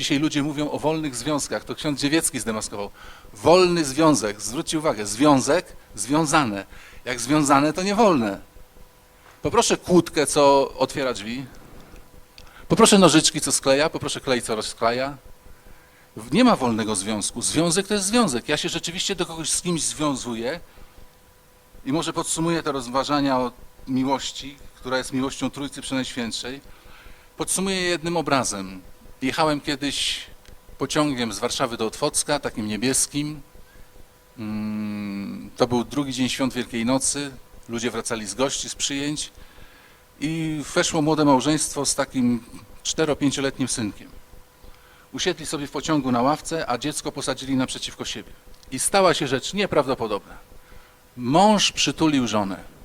Dzisiaj ludzie mówią o wolnych związkach. To ksiądz Dziewiecki zdemaskował. Wolny związek. Zwróćcie uwagę. Związek, związane. Jak związane, to nie wolne. Poproszę kłódkę, co otwiera drzwi. Poproszę nożyczki, co skleja. Poproszę klej, co rozkleja. Nie ma wolnego związku. Związek to jest związek. Ja się rzeczywiście do kogoś z kimś związuję i może podsumuję te rozważania o miłości, która jest miłością Trójcy Przenajświętszej. Podsumuję je jednym obrazem. Jechałem kiedyś pociągiem z Warszawy do Otwocka, takim niebieskim. Mm, To był drugi dzień świąt Wielkiej Nocy. Ludzie wracali z gości, z przyjęć i weszło młode małżeństwo z takim 4-5-letnim synkiem. Usiedli sobie w pociągu na ławce, a dziecko posadzili naprzeciwko siebie. I stała się rzecz nieprawdopodobna. Mąż przytulił żonę.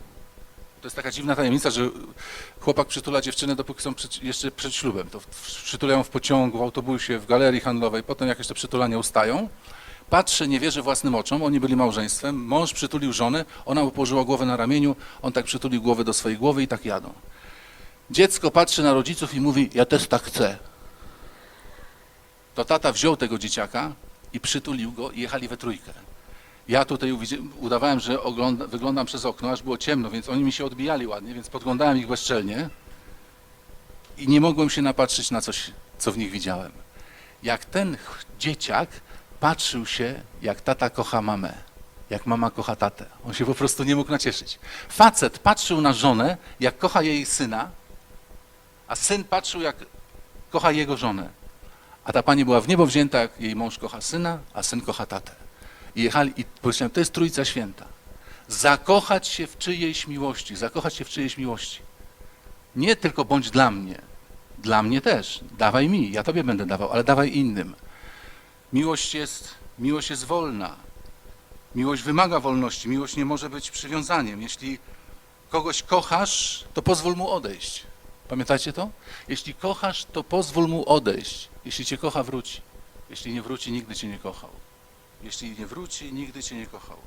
To jest taka dziwna tajemnica, że chłopak przytula dziewczynę, dopóki są przed, jeszcze przed ślubem. To przytulają w pociągu, w autobusie, w galerii handlowej, potem jakieś te przytulania ustają. Patrzę, nie wierzę własnym oczom, oni byli małżeństwem. Mąż przytulił żonę, ona mu położyła głowę na ramieniu, on tak przytulił głowę do swojej głowy i tak jadą. Dziecko patrzy na rodziców i mówi, ja też tak chcę. To tata wziął tego dzieciaka i przytulił go i jechali we trójkę. Ja tutaj udawałem, że ogląda, wyglądam przez okno, aż było ciemno, więc oni mi się odbijali ładnie, więc podglądałem ich bezczelnie i nie mogłem się napatrzeć na coś, co w nich widziałem. Jak ten dzieciak patrzył się, jak tata kocha mamę, jak mama kocha tatę. On się po prostu nie mógł nacieszyć. Facet patrzył na żonę, jak kocha jej syna, a syn patrzył, jak kocha jego żonę. A ta pani była w niebo wzięta, jak jej mąż kocha syna, a syn kocha tatę. I jechali i powiedziałem, to jest Trójca Święta. Zakochać się w czyjejś miłości, zakochać się w czyjejś miłości. Nie tylko bądź dla mnie, dla mnie też. Dawaj mi, ja tobie będę dawał, ale dawaj innym. Miłość jest, miłość jest wolna. Miłość wymaga wolności. Miłość nie może być przywiązaniem. Jeśli kogoś kochasz, to pozwól mu odejść. Pamiętacie to? Jeśli kochasz, to pozwól mu odejść. Jeśli cię kocha, wróci. Jeśli nie wróci, nigdy cię nie kochał. Jeśli nie wróci, nigdy cię nie kochał.